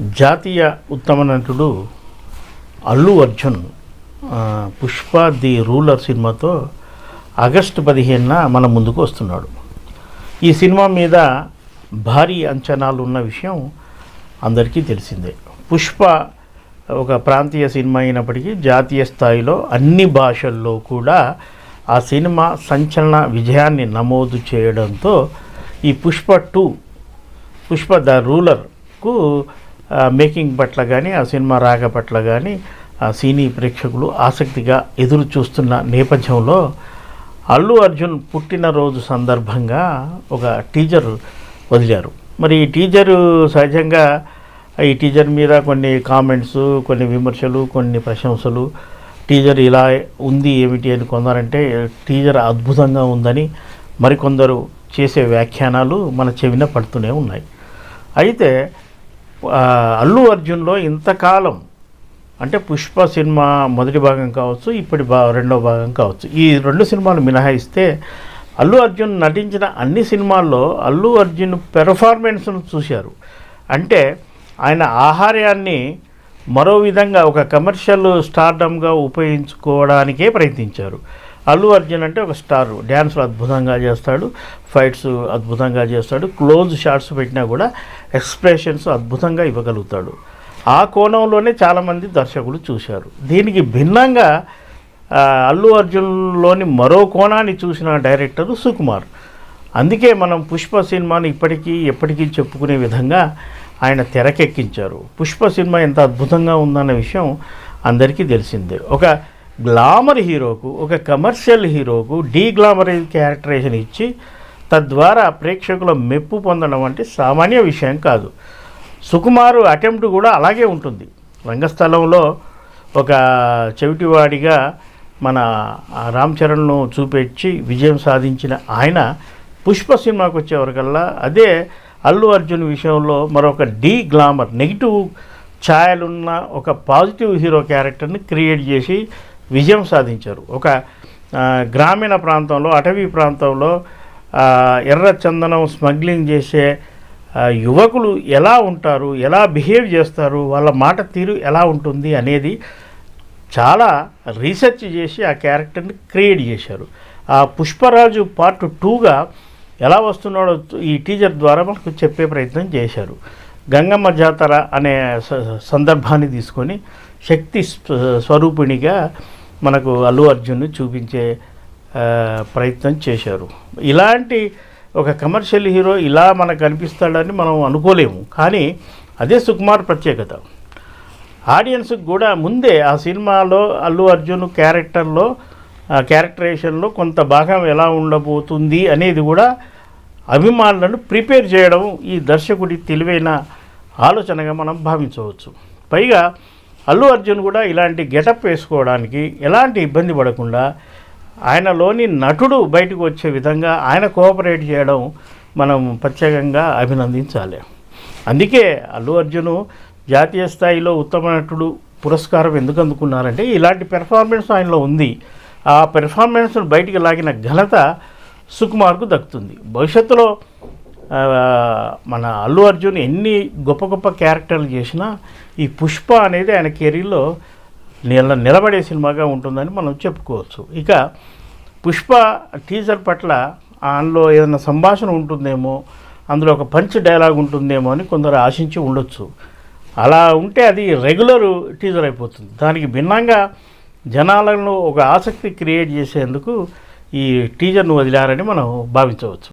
జాతీయ ఉత్తమ నటుడు అల్లు అర్జున్ పుష్ప ది రూలర్ సినిమాతో ఆగస్టు పదిహేనున మన ముందుకు వస్తున్నాడు. ఈ సినిమా మీద భారీ అంచనాలు ఉన్న విషయం అందరికీ తెలిసిందే. పుష్ప ఒక ప్రాంతీయ సినిమా అయినప్పటికీ జాతీయ స్థాయిలో అన్ని భాషల్లో కూడా ఆ సినిమా సంచలన విజయాన్ని నమోదు చేయడంతో ఈ పుష్ప టూ పుష్ప ద రూలర్కు మేకింగ్ పట్ల కానీ ఆ సినిమా రాక పట్ల కానీ ఆ సినీ ప్రేక్షకులు ఆసక్తిగా ఎదురు చూస్తున్న నేపథ్యంలో అల్లు అర్జున్ పుట్టినరోజు సందర్భంగా ఒక టీజర్ వదిలారు. మరి ఈ టీజరు సహజంగా ఈ టీజర్ మీద కొన్ని కామెంట్స్ కొన్ని విమర్శలు కొన్ని ప్రశంసలు టీజర్ ఇలా ఉంది ఏమిటి అని కొందరంటే టీజర్ అద్భుతంగా ఉందని మరికొందరు చేసే వ్యాఖ్యానాలు మన చెవిన పడుతూనే ఉన్నాయి. అయితే అల్లు అర్జున్లో ఇంతకాలం అంటే పుష్ప సినిమా మొదటి భాగం కావచ్చు ఇప్పటి బా రెండో భాగం కావచ్చు ఈ రెండు సినిమాలు మినహాయిస్తే అల్లు అర్జున్ నటించిన అన్ని సినిమాల్లో అల్లు అర్జున్ పెర్ఫార్మెన్స్ను చూశారు. అంటే ఆయన ఆహార్యాన్ని మరో విధంగా ఒక కమర్షియల్ స్టార్డమ్గా ఉపయోగించుకోవడానికే ప్రయత్నించారు. అల్లు అర్జున్ అంటే ఒక స్టార్. డ్యాన్స్లు అద్భుతంగా చేస్తాడు ఫైట్స్ అద్భుతంగా చేస్తాడు క్లోజ్ షాట్స్ పెట్టినా కూడా ఎక్స్ప్రెషన్స్ అద్భుతంగా ఇవ్వగలుగుతాడు. ఆ కోణంలోనే చాలామంది దర్శకులు చూశారు. దీనికి భిన్నంగా అల్లు అర్జున్లోని మరో కోణాన్ని చూసిన డైరెక్టర్ సుకుమార్. అందుకే మనం పుష్ప సినిమాను ఇప్పటికీ ఎప్పటికీ చెప్పుకునే విధంగా ఆయన తెరకెక్కించారు. పుష్ప సినిమా ఎంత అద్భుతంగా ఉందన్న విషయం అందరికీ తెలిసిందే. ఒక గ్లామర్ హీరోకు ఒక కమర్షియల్ హీరోకు డీ గ్లామరైజ్ క్యారెక్టరేషన్ ఇచ్చి తద్వారా ప్రేక్షకుల మెప్పు పొందడం అంటే సామాన్య విషయం కాదు. సుకుమారు అటెంప్ట్ కూడా అలాగే ఉంటుంది. రంగస్థలంలో ఒక చెవిటివాడిగా మన రామ్ చరణ్ను చూపించి విజయం సాధించిన ఆయన పుష్ప సినిమాకి వచ్చేవరకల్లా అదే అల్లు అర్జున్ విషయంలో మరొక డీ గ్లామర్ నెగిటివ్ ఛాయలున్న ఒక పాజిటివ్ హీరో క్యారెక్టర్ని క్రియేట్ చేసి విజయం సాధించారు. ఒక గ్రామీణ ప్రాంతంలో అటవీ ప్రాంతంలో ఎర్ర చందనం స్మగ్లింగ్ చేసే యువకులు ఎలా ఉంటారు? ఎలా బిహేవ్ చేస్తారు? వాళ్ళ మాట తీరు ఎలా ఉంటుంది? అనేది చాలా రీసెర్చ్ చేసి ఆ క్యారెక్టర్ని క్రియేట్ చేశారు. ఆ పుష్పరాజు పార్ట్ టూగా ఎలా వస్తున్నాడో ఈ టీజర్ ద్వారా మనకు చెప్పే ప్రయత్నం చేశారు. గంగమ్మ జాతర అనే స- సందర్భాన్ని తీసుకొని శక్తి స్వరూపిణిగా మనకు అల్లు అర్జున్ని చూపించే ప్రయత్నం చేశారు. ఇలాంటి ఒక కమర్షియల్ హీరో ఇలా మనకు కనిపిస్తాడని మనం అనుకోలేము. కానీ అదే సుకుమార్ ప్రత్యేకత. ఆడియన్స్కి కూడా ముందే ఆ సినిమాలో అల్లు అర్జున్ క్యారెక్టర్లో క్యారెక్టరేషన్లో కొంత భాగం ఎలా ఉండబోతుంది అనేది కూడా అభిమానులను ప్రిపేర్ చేయడం ఈ దర్శకుడి తెలివైన ఆలోచనగా మనం భావించవచ్చు. పైగా అల్లు అర్జున్ కూడా ఇలాంటి గెటప్ వేసుకోవడానికి ఎలాంటి ఇబ్బంది పడకుండా ఆయనలోని నటుడు బయటకు వచ్చే విధంగా ఆయన కోఆపరేట్ చేయడం మనం ప్రత్యేకంగా అభినందించాలి. అందుకే అల్లు అర్జును జాతీయ స్థాయిలో ఉత్తమ నటుడు పురస్కారం ఎందుకు అందుకున్నారంటే ఇలాంటి పెర్ఫార్మెన్స్ ఆయనలో ఉంది. ఆ పెర్ఫార్మెన్స్ను బయటికి లాగిన ఘనత సుకుమార్కు దక్కుతుంది. భవిష్యత్తులో మన అల్లు అర్జున్ ఎన్ని గొప్ప గొప్ప క్యారెక్టర్లు చేసినా ఈ పుష్ప అనేది ఆయన కెరీర్లో నిల నిలబడే సినిమాగా ఉంటుందని మనం చెప్పుకోవచ్చు. ఇక పుష్ప టీజర్ పట్ల అందులో ఏదైనా సంభాషణ ఉంటుందేమో అందులో ఒక పంచ్ డైలాగ్ ఉంటుందేమో అని కొందరు ఆశించి ఉండొచ్చు. అలా ఉంటే అది రెగ్యులర్ టీజర్ అయిపోతుంది. దానికి భిన్నంగా జనాలను ఒక ఆసక్తి క్రియేట్ చేసేందుకు ఈ టీజర్ను వదిలారని మనం భావించవచ్చు.